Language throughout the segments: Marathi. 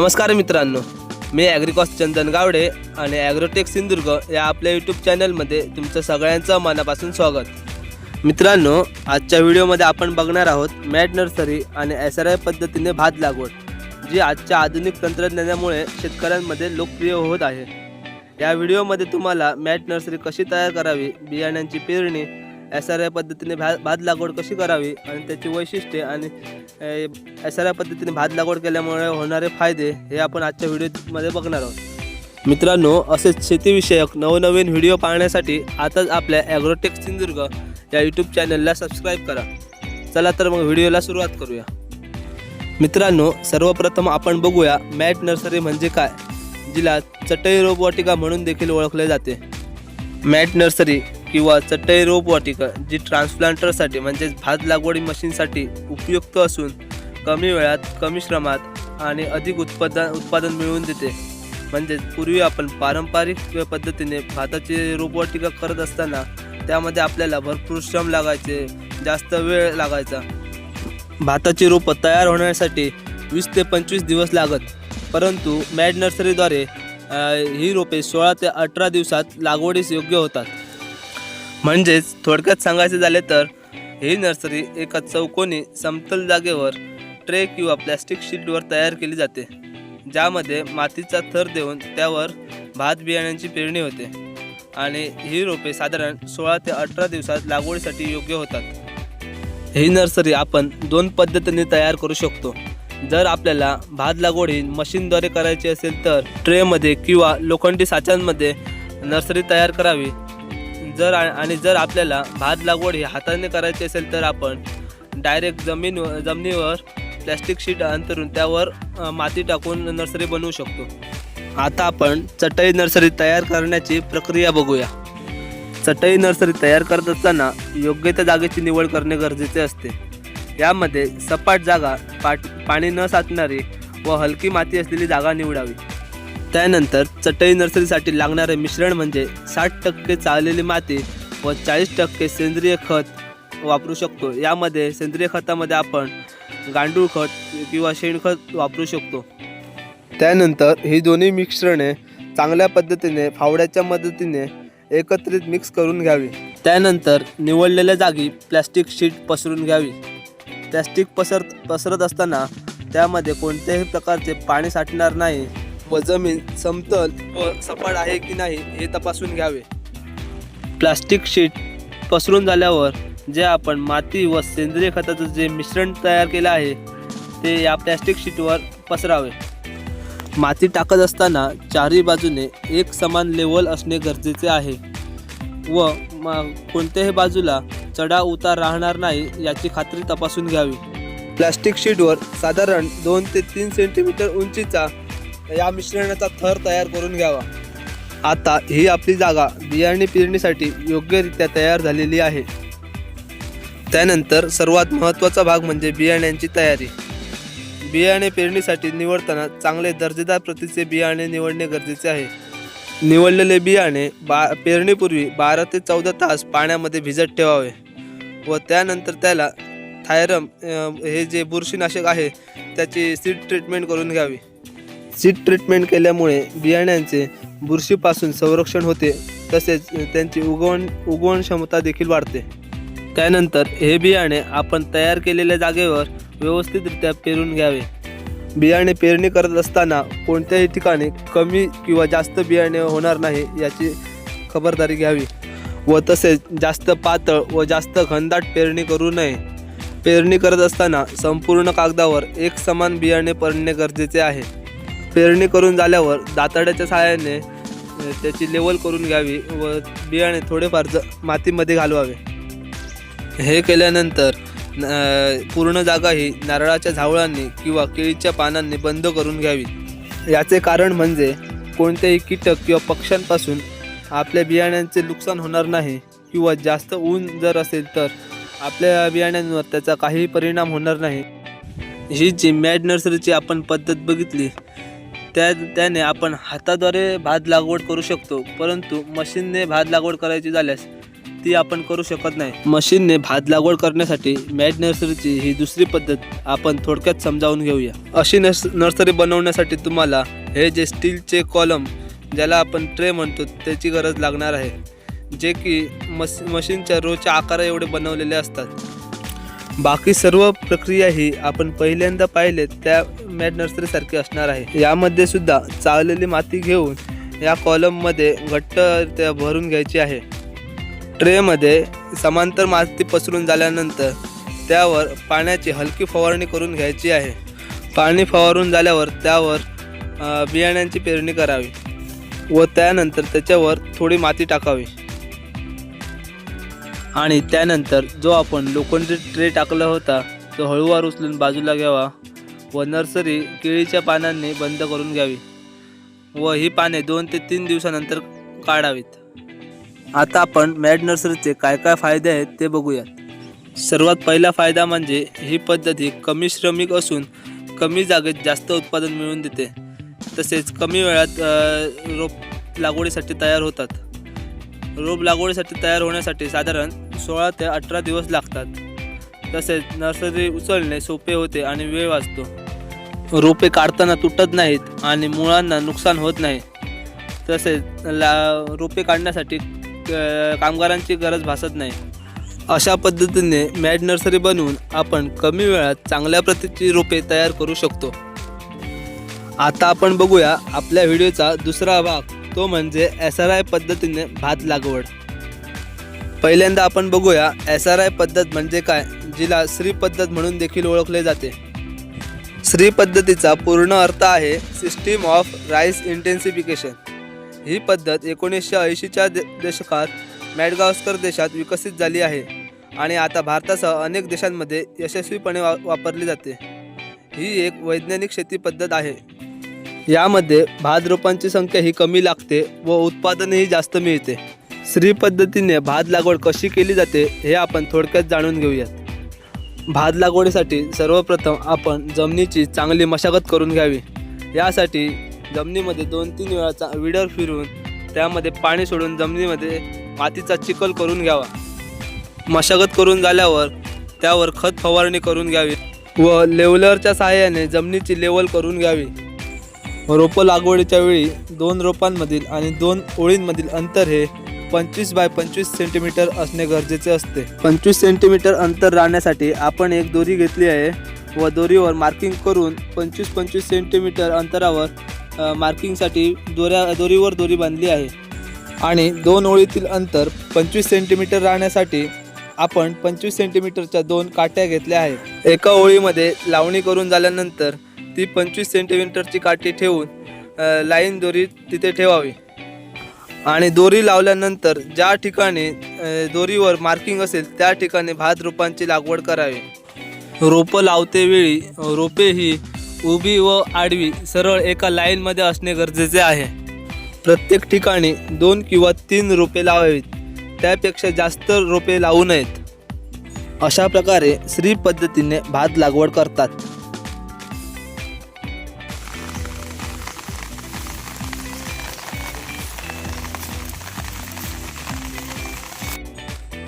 नमस्कार मित्रांनो मी ॲग्रिकॉस चंदन गावडे आणि ॲग्रोटेक सिंधुदुर्ग या आपल्या यूट्यूब चॅनलमध्ये तुमचं सगळ्यांचं मनापासून स्वागत. मित्रांनो आजच्या व्हिडिओमध्ये आपण बघणार आहोत मॅट नर्सरी आणि एस आर आय पद्धतीने भात लागवड जी आजच्या आधुनिक तंत्रज्ञानामुळे शेतकऱ्यांमध्ये लोकप्रिय होत आहे. या व्हिडिओमध्ये तुम्हाला मॅट नर्सरी कशी तयार करावी बियाण्यांची पेरणी एस आर आय पद्धतीने भा भात लागवड कशी करावी आणि त्याची वैशिष्ट्ये आणि एस आर आय पद्धतीने भात लागवड केल्यामुळे होणारे फायदे हे आपण आजच्या व्हिडिओमध्ये बघणार आहोत. मित्रांनो असेच शेतीविषयक नवनवीन व्हिडिओ पाहण्यासाठी आताच आपल्या ॲग्रोटेक सिंधुदुर्ग या यूट्यूब चॅनलला सबस्क्राईब करा. चला तर मग व्हिडिओला सुरुवात करूया. मित्रांनो सर्वप्रथम आपण बघूया मॅट नर्सरी म्हणजे काय जिला चटई रोपवाटिका म्हणून देखील ओळखले जाते. मॅट नर्सरी किंवा चटई रोपवाटिका जी ट्रान्सप्लांटरसाठी म्हणजेच भात लागवडी मशीनसाठी उपयुक्त असून कमी वेळात कमी श्रमात आणि अधिक उत्पादन उत्पादन मिळवून देते. म्हणजेच पूर्वी आपण पारंपरिक पद्धतीने भाताची रोपवाटिका करत असताना त्यामध्ये आपल्याला भरपूर श्रम लागायचे जास्त वेळ लागायचा. भाताची रोपं तयार होण्यासाठी वीस ते पंचवीस दिवस लागत परंतु मॅड नर्सरीद्वारे ही रोपे सोळा ते अठरा दिवसात लागवडीस योग्य होतात. म्हणजेच थोडक्यात सांगायचे झाले तर ही नर्सरी एका चौकोनी समतल जागेवर ट्रे किंवा प्लॅस्टिक शीटवर तयार केली जाते ज्यामध्ये मातीचा थर देऊन त्यावर भात बियाण्यांची पेरणी होते. आणि ही रोपे साधारण सोळा ते अठरा दिवसात लागवडीसाठी योग्य होतात. ही नर्सरी आपण दोन पद्धतीने तयार करू शकतो. जर आपल्याला भात लागवड ही मशीनद्वारे करायची असेल तर ट्रेमध्ये किंवा लोखंडी साच्यांमध्ये नर्सरी तयार करावी. जर आणि जर आपल्याला भात लागवड ही हाताने करायची असेल तर आपण डायरेक्ट जमीन जमिनीवर प्लॅस्टिक शीट अंतरून त्यावर माती टाकून नर्सरी बनवू शकतो. आता आपण चटई नर्सरी तयार करण्याची प्रक्रिया बघूया. चटई नर्सरी तयार करत असताना योग्य त्या जागेची निवड करणे गरजेचे असते. यामध्ये सपाट जागा पाट पाणी न साचणारी व हलकी माती असलेली जागा निवडावी. त्यानंतर चटई नर्सरीसाठी लागणारे मिश्रण म्हणजे साठ टक्के चाललेली माती व चाळीस टक्के सेंद्रिय खत वापरू शकतो. यामध्ये सेंद्रिय खतामध्ये आपण गांडूळ खत किंवा शेणखत वापरू शकतो. त्यानंतर ही दोन्ही मिश्रणे चांगल्या पद्धतीने फावड्याच्या मदतीने एकत्रित मिक्स करून घ्यावी. त्यानंतर निवडलेल्या जागी प्लॅस्टिक शीट पसरून घ्यावी. प्लॅस्टिक पसर पसरत असताना त्यामध्ये कोणत्याही प्रकारचे पाणी साठणार नाही. व जमीन समतल व सपाट आहे की नाही हे तपासून घ्यावे. प्लास्टिक शीट पसरून झाल्यावर जे आपण माती व सेंद्रिय खताचं जे मिश्रण तयार केलं आहे ते या प्लॅस्टिक शीटवर पसरावे. माती टाकत असताना चारही बाजूने एक समान लेवल असणे गरजेचे आहे व मा कोणत्याही बाजूला चढा उतार राहणार नाही याची खात्री तपासून घ्यावी. प्लॅस्टिक शीटवर साधारण दोन ते तीन सेंटीमीटर उंचीचा या मिश्रणाचा थर तयार करून घ्यावा. आता ही आपली जागा बियाणे पेरणीसाठी योग्यरित्या तयार झालेली आहे. त्यानंतर सर्वात महत्त्वाचा भाग म्हणजे बियाण्यांची तयारी. बियाणे पेरणीसाठी निवडताना चांगले दर्जेदार प्रतीचे बियाणे निवडणे गरजेचे आहे. निवडलेले बियाणे बा पेरणीपूर्वी बारा ते चौदा तास पाण्यामध्ये भिजत ठेवावे व त्यानंतर त्याला थायरम हे जे बुरशीनाशक आहे त्याची सीड ट्रीटमेंट करून घ्यावी. सीड ट्रीटमेंट केल्यामुळे बियाण्यांचे बुरशीपासून संरक्षण होते तसेच त्यांची उगवण उगवण क्षमता देखील वाढते. त्यानंतर हे बियाणे आपण तयार केलेल्या जागेवर व्यवस्थितरित्या पेरून घ्यावे. बियाणे पेरणी करत असताना कोणत्याही ठिकाणी कमी किंवा जास्त बियाणे होणार नाही याची खबरदारी घ्यावी. व तसेच जास्त पातळ व जास्त घनदाट पेरणी करू नये. पेरणी करत असताना संपूर्ण कागदावर एक समान बियाणे पडणे गरजेचे आहे. पेरणी करून झाल्यावर दाताड्याच्या सहाय्याने त्याची लेवल करून घ्यावी व बियाणे थोडेफार ज मातीमध्ये घालवावे. हे केल्यानंतर न- पूर्ण जागा ही नारळाच्या झावळांनी किंवा केळीच्या पानांनी बंद करून घ्यावी. याचे कारण म्हणजे कोणत्याही कीटक किंवा पक्ष्यांपासून आपल्या बियाण्यांचे नुकसान होणार नाही किंवा जास्त ऊन जर असेल तर आपल्या बियाण्यांवर त्याचा काहीही परिणाम होणार नाही. ही जी मॅड नर्सरीची आपण पद्धत बघितली त्या त्याने आपण हाताद्वारे भात लागवड करू शकतो परंतु मशीनने भात लागवड करायची झाल्यास ती आपण करू शकत नाही. मशीनने भात लागवड करण्यासाठी मॅट नर्सरीची ही दुसरी पद्धत आपण थोडक्यात समजावून घेऊया. अशी नर्स नर्सरी बनवण्यासाठी तुम्हाला हे जे स्टीलचे कॉलम ज्याला आपण ट्रे म्हणतो त्याची गरज लागणार आहे. जे की मस मशीनच्या रोजच्या आकारा एवढे बनवलेले असतात. बाकी सर्व प्रक्रिया ही आपण पहिल्यांदा पाहिले त्या मॅट नर्सरीसारखी असणार आहे. यामध्ये सुद्धा चावलेली माती घेऊन या कॉलममध्ये घट्ट त्या भरून घ्यायची आहे. ट्रेमध्ये समांतर माती पसरून झाल्यानंतर त्यावर पाण्याची हलकी फवारणी करून घ्यायची आहे. पाणी फवारून झाल्यावर त्यावर बियाण्यांची पेरणी करावी व त्यानंतर त्याच्यावर थोडी माती टाकावी. आणि त्यानंतर जो आपण लोखंडी ट्रे टाकला होता तो हळूवार उचलून बाजूला घ्यावा व नर्सरी केळीच्या पानांनी बंद करून घ्यावी व ही पाने दोन ते तीन दिवसानंतर काढावीत. आता आपण मॅड नर्सरीचे काय काय फायदे आहेत ते बघूयात. सर्वात पहिला फायदा म्हणजे ही पद्धती कमी श्रमिक असून कमी जागेत जास्त उत्पादन मिळवून देते. तसेच कमी वेळात रोप लागवडीसाठी तयार होतात. रोप लागवडीसाठी तयार होण्यासाठी साधारण सोळा ते अठरा दिवस लागतात. तसेच नर्सरी उचलणे सोपे होते आणि वेळ वाचतो. रोपे काढताना तुटत नाहीत आणि मुळांना नुकसान होत नाही. तसेच ला रोपे काढण्यासाठी कामगारांची गरज भासत नाही. अशा पद्धतीने मॅड नर्सरी बनवून आपण कमी वेळात चांगल्या प्रतीची रोपे तयार करू शकतो. आता आपण बघूया आपल्या व्हिडिओचा दुसरा भाग. तो म्हणजे एस आर आय पद्धतीने भात लागवड. पहिल्यांदा आपण बघूया एस आर आय पद्धत म्हणजे काय जिला श्री पद्धत म्हणून देखील ओळखले जाते. श्री पद्धतीचा पूर्ण अर्थ आहे सिस्टीम ऑफ राईस इंटेन्सिफिकेशन. ही पद्धत एकोणीसशे ऐंशीच्या दे दशकात मॅडगावस्कर देशात विकसित झाली आहे आणि आता भारतासह अनेक देशांमध्ये यशस्वीपणे वा वापरली जाते. ही एक वैज्ञानिक शेती पद्धत आहे. यामध्ये भात रोपांची संख्या ही कमी लागते व उत्पादनही जास्त मिळते. श्री पद्धतीने भात लागवड कशी केली जाते हे आपण थोडक्यात जाणून घेऊयात. भात लागवडीसाठी सर्वप्रथम आपण जमिनीची चांगली मशागत करून घ्यावी. यासाठी जमिनीमध्ये दोन तीन वेळाचा विडर फिरून त्यामध्ये पाणी सोडून जमिनीमध्ये मातीचा चिखल करून घ्यावा. मशागत करून झाल्यावर त्यावर खत फवारणी करून घ्यावी व लेवलरच्या सहाय्याने जमिनीची लेवल करून घ्यावी. रोपं लागवडीच्या वेळी दोन रोपांमधील आणि दोन ओळींमधील अंतर हे पंचवीस बाय पंचवीस सेंटीमीटर असणे गरजेचे असते. पंचवीस सेंटीमीटर अंतर राहण्यासाठी आपण एक दोरी घेतली आहे व दोरीवर मार्किंग करून पंचवीस पंचवीस सेंटीमीटर अंतरावर मार्किंगसाठी दोऱ्या दोरीवर दोरी बांधली आहे. आणि दोन ओळीतील अंतर पंचवीस सेंटीमीटर राहण्यासाठी आपण पंचवीस सेंटीमीटरच्या दोन काट्या घेतल्या आहेत. एका ओळीमध्ये लावणी करून झाल्यानंतर ती पंचवीस सेंटीमीटरची काठी ठेवून लाईन दोरी तिथे ठेवावी. आणि दोरी लावल्यानंतर ज्या ठिकाणी दोरीवर मार्किंग असेल त्या ठिकाणी भात रोपांची लागवड करावी. रोपं लावते वेळी रोपे ही उभी व आडवी सरळ एका लाईनमध्ये असणे गरजेचे आहे. प्रत्येक ठिकाणी दोन किंवा तीन रोपे लावावीत. त्यापेक्षा जास्त रोपे लावू नयेत. अशा प्रकारे श्री पद्धतीने भात लागवड करतात.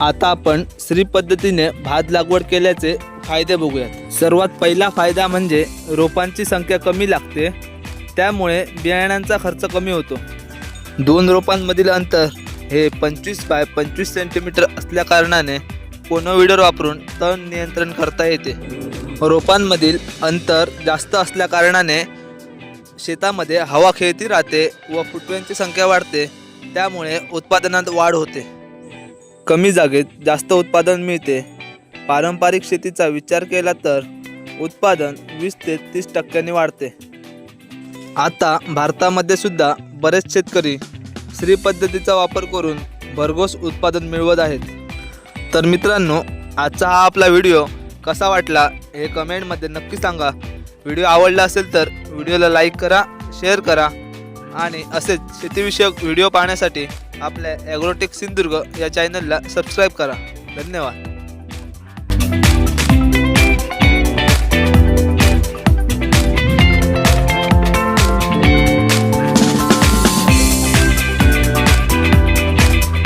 आता आपण श्री पद्धतीने भात लागवड केल्याचे फायदे बघूयात. सर्वात पहिला फायदा म्हणजे रोपांची संख्या कमी लागते त्यामुळे बियाण्यांचा खर्च कमी होतो. दोन रोपांमधील अंतर हे पंचवीस बाय पंचवीस सेंटीमीटर असल्याकारणाने कोनोविडर वापरून तण नियंत्रण करता येते. रोपांमधील अंतर जास्त असल्याकारणाने शेतामध्ये हवा खेळती राहते व फुटव्यांची संख्या वाढते त्यामुळे उत्पादनात वाढ होते. कमी जागेत जास्त उत्पादन मिळते. पारंपरिक शेतीचा विचार केला तर उत्पादन वीस ते तीस टक्क्यांनी वाढते. आता भारतामध्ये सुद्धा बरेच शेतकरी श्री पद्धतीचा वापर करून भरघोस उत्पादन मिळवत आहेत. तर मित्रांनो आजचा हा आपला व्हिडिओ कसा वाटला हे कमेंटमध्ये नक्की सांगा. व्हिडिओ आवडला असेल तर व्हिडिओला लाईक करा शेअर करा आणि असेच शेतीविषयक व्हिडिओ पाहण्यासाठी आपल्या ॲग्रोटेक सिंधुदुर्ग या चॅनलला सबस्क्राईब करा. धन्यवाद.